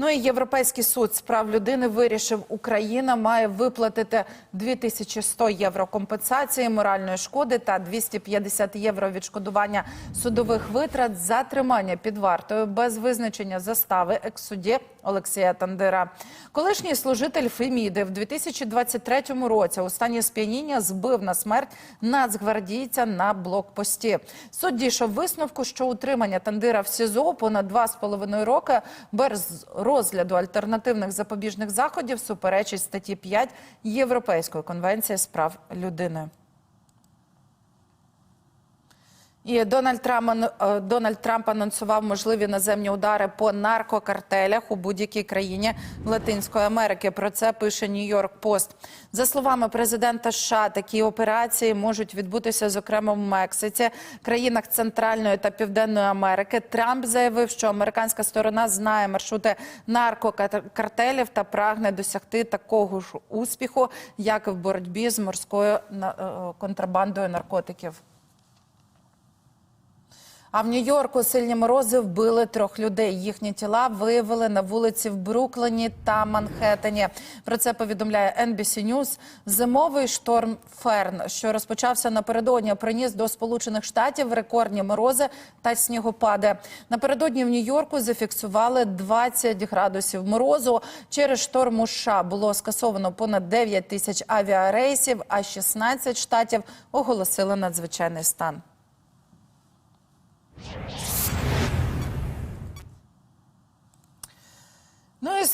Ну і Європейський суд з прав людини вирішив, Україна має виплатити 2100 євро компенсації моральної шкоди та 250 євро відшкодування судових витрат за тримання під вартою без визначення застави екс-судді Олексія Тандира. Колишній служитель Феміди в 2023 році у стані сп'яніння збив на смерть нацгвардійця на блокпості. Суд дійшов висновку, що утримання Тандира в СІЗО понад два з половиною роки без розгляду альтернативних запобіжних заходів суперечить статті 5 Європейської конвенції з прав людини. І Дональд Трамп, е, Дональд Трамп анонсував можливі наземні удари по наркокартелях у будь-якій країні Латинської Америки. Про це пише Нью-Йорк Пост. За словами президента США, такі операції можуть відбутися, зокрема в Мексиці, країнах Центральної та Південної Америки. Трамп заявив, що американська сторона знає маршрути наркокартелів та прагне досягти такого ж успіху, як і в боротьбі з морською е, контрабандою наркотиків. А в Нью-Йорку сильні морози вбили трьох людей. Їхні тіла виявили на вулиці в Брукліні та Манхеттені. Про це повідомляє NBC News. Зимовий шторм Ферн, що розпочався напередодні, приніс до Сполучених Штатів рекордні морози та снігопади. Напередодні в Нью-Йорку зафіксували 20 градусів морозу. Через шторм у США було скасовано понад 9 тисяч авіарейсів, а 16 штатів оголосили надзвичайний стан.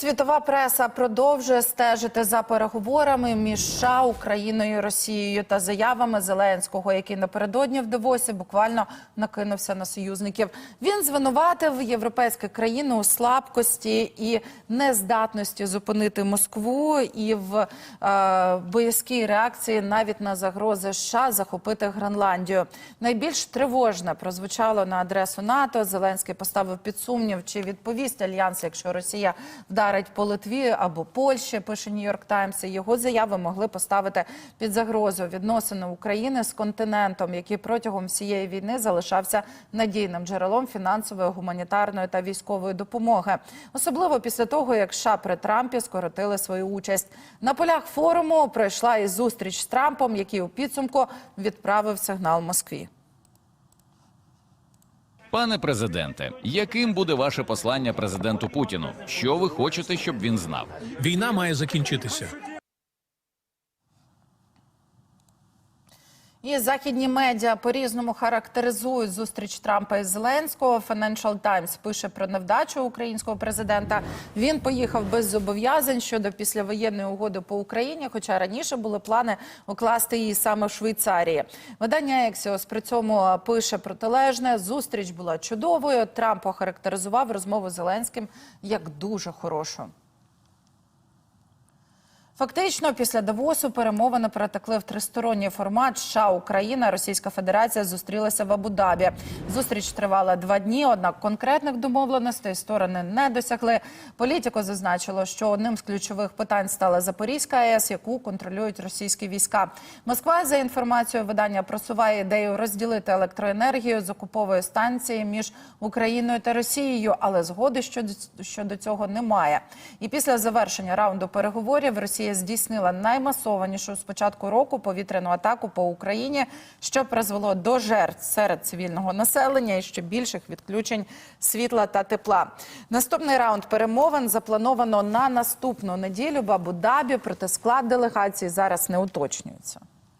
Світова преса продовжує стежити за переговорами між США, Україною, Росією та заявами Зеленського, який напередодні в Давосі буквально накинувся на союзників. Він звинуватив європейські країни у слабкості і нездатності зупинити Москву і в е, боязкій реакції навіть на загрози США захопити Гренландію. Найбільш тривожне прозвучало на адресу НАТО. Зеленський поставив під сумнів, чи відповість альянс, якщо Росія вдарить по Литві або Польщі. Пише Нью-Йорк Таймс. Його заяви могли поставити під загрозу відносини України з континентом, який протягом всієї війни залишався надійним джерелом фінансової, гуманітарної та військової допомоги, особливо після того, як США при Трампі скоротили свою участь. На полях форуму пройшла і зустріч з Трампом, який у підсумку відправив сигнал Москві. Пане президенте, яким буде ваше послання президенту Путіну? Що ви хочете, щоб він знав? Війна має закінчитися. І західні медіа по-різному характеризують зустріч Трампа із Зеленського. Financial Times пише про невдачу українського президента. Він поїхав без зобов'язань щодо післявоєнної угоди по Україні, хоча раніше були плани укласти її саме в Швейцарії. Видання Ексіос при цьому пише протилежне. Зустріч була чудовою. Трамп охарактеризував розмову з Зеленським як дуже хорошу. Фактично, після Давосу перемовини перетекли в тристоронній формат. США, Україна, Російська Федерація зустрілися в Абу-Дабі. Зустріч тривала два дні. Однак конкретних домовленостей сторони не досягли. Політико зазначило, що одним з ключових питань стала Запорізька АЕС, яку контролюють російські війська. Москва за інформацією видання просуває ідею розділити електроенергію з окупової станції між Україною та Росією, але згоди щодо, щодо цього немає. І після завершення раунду переговорів Росія здійснила наймасованішу з початку року повітряну атаку по Україні, що призвело до жертв серед цивільного населення і ще більших відключень світла та тепла. Наступний раунд перемовин заплановано на наступну неділю в Абу-Дабі, проте склад делегації зараз не уточнюється.